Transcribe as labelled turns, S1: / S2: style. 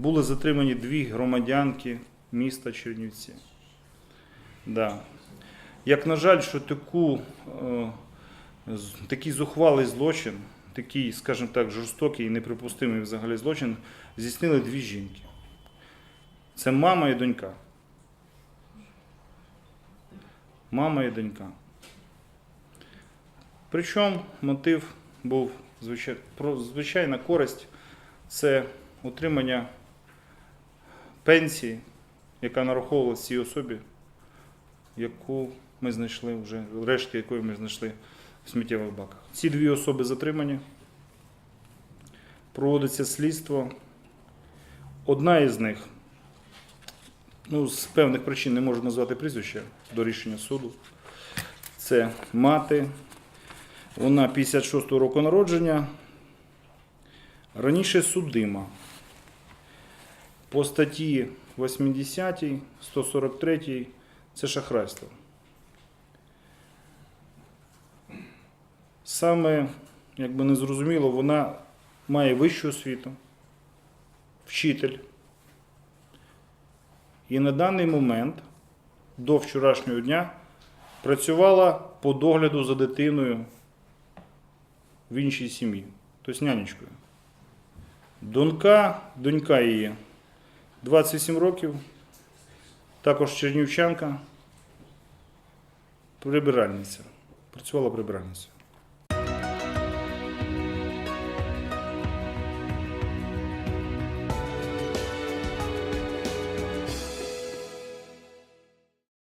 S1: були затримані дві громадянки міста Чернівці. Да. Як на жаль, що таку, е, такий зухвалий злочин, такий, скажімо так, жорстокий і неприпустимий взагалі злочин здійснили дві жінки. Це мама і донька. Мама і донька. Причому мотив був звичайна користь це отримання пенсії, яка нараховувалася цій особі, яку ми знайшли вже, рештки якої ми знайшли в сміттєвих баках. Ці дві особи затримані. Проводиться слідство. Одна із них, ну, з певних причин не можу назвати прізвище до рішення суду. Це мати. Вона 56-го року народження. Раніше судима. По статті 80, 143 це шахрайство. Саме, якби не зрозуміло, вона має вищу освіту, вчитель. І на даний момент, до вчорашнього дня, працювала по догляду за дитиною в іншій сім'ї, тобто нянечкою. Донька, донька її 27 років, також чернівчанка, прибиральниця. Працювала прибиральницею.